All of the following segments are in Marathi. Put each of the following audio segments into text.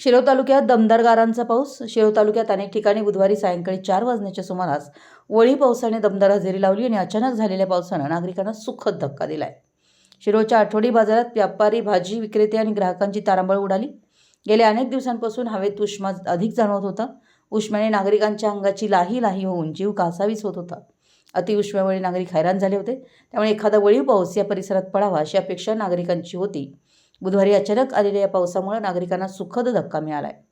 शिरोळ तालुक्यात दमदार गारांचा पाऊस. शिरोळ तालुक्यात अनेक ठिकाणी बुधवारी सायंकाळी चार वाजण्याच्या सुमारास वळी पावसाने दमदार हजेरी लावली आणि अचानक झालेल्या पावसानं नागरिकांना सुखद धक्का दिलाय. शिरोळच्या आठवडी बाजारात व्यापारी भाजी विक्रेते आणि ग्राहकांची तारांबळ उडाली. गेल्या अनेक दिवसांपासून हवेत उष्मा अधिक जाणवत होता. उष्म्याने नागरिकांच्या अंगाची लाही लाही होऊन जीव कासावीस होत होता. अतिउष्म्यामुळे नागरिक हैराण झाले होते. त्यामुळे एखादा वळीव पाऊस या परिसरात पडावा अशी अपेक्षा नागरिकांची होती. बुधवारी अचानक आलेल्या या पावसामुळे नागरिकांना सुखद धक्का मिळाला आहे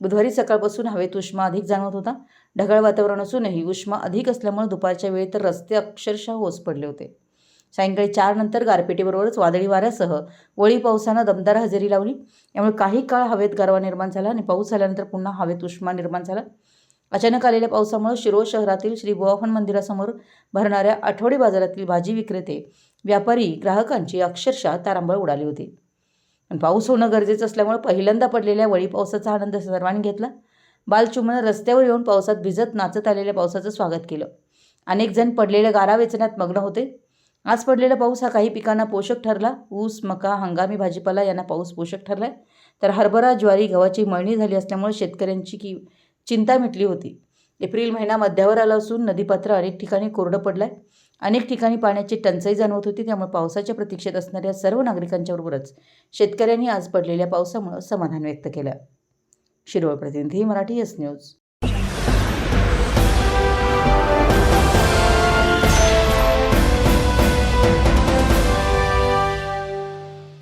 बुधवारी सकाळपासून हवेत उष्मा अधिक जाणवत होता. ढगाळ वातावरण असूनही उष्मा अधिक असल्यामुळे दुपारच्या वेळी तर रस्ते अक्षरशः ओस पडले होते. सायंकाळी चार नंतर गारपेटीबरोबरच वादळी वाऱ्यासह वळी पावसानं दमदार हजेरी लावली. यामुळे काही काळ हवेत गारवा निर्माण झाला आणि पाऊस झाल्यानंतर पुन्हा हवेत उष्मा निर्माण झाला. अचानक आलेल्या पावसामुळे शिरोळ शहरातील श्री बुवाहन मंदिरासमोर भरणाऱ्या आठवडी बाजारातील भाजी विक्रेते व्यापारी ग्राहकांची अक्षरशः तारांबळ उडाली होती. पण पाऊस होणं गरजेचं असल्यामुळे पहिल्यांदा पडलेल्या वळी पावसाचा आनंद सर्वांनी घेतला. बालचुमनं रस्त्यावर येऊन पावसात भिजत नाचत आलेल्या पावसाचं स्वागत केलं. अनेक जण पडलेल्या गारा वेचण्यात मग्न होते. आज पडलेला पाऊस हा काही पिकांना पोषक ठरला. ऊस मका हंगामी भाजीपाला यांना पाऊस पोषक ठरलाय. तर हरभरा ज्वारी गव्हाची मळणी झाली असल्यामुळे शेतकऱ्यांची की चिंता मिटली होती. एप्रिल महिना मध्यावर आला असून नदीपात्र अनेक ठिकाणी कोरडं पडलं आहे अनेक ठिकाणी पाण्याची टंचाई जाणवत होती त्यामुळे पावसाच्या प्रतीक्षेत असणाऱ्या सर्व नागरिकांच्याबरोबरच शेतकऱ्यांनी आज पडलेल्या पावसामुळं समाधान व्यक्त केलं. शिरोळ प्रतिनिधी मराठी एस न्यूज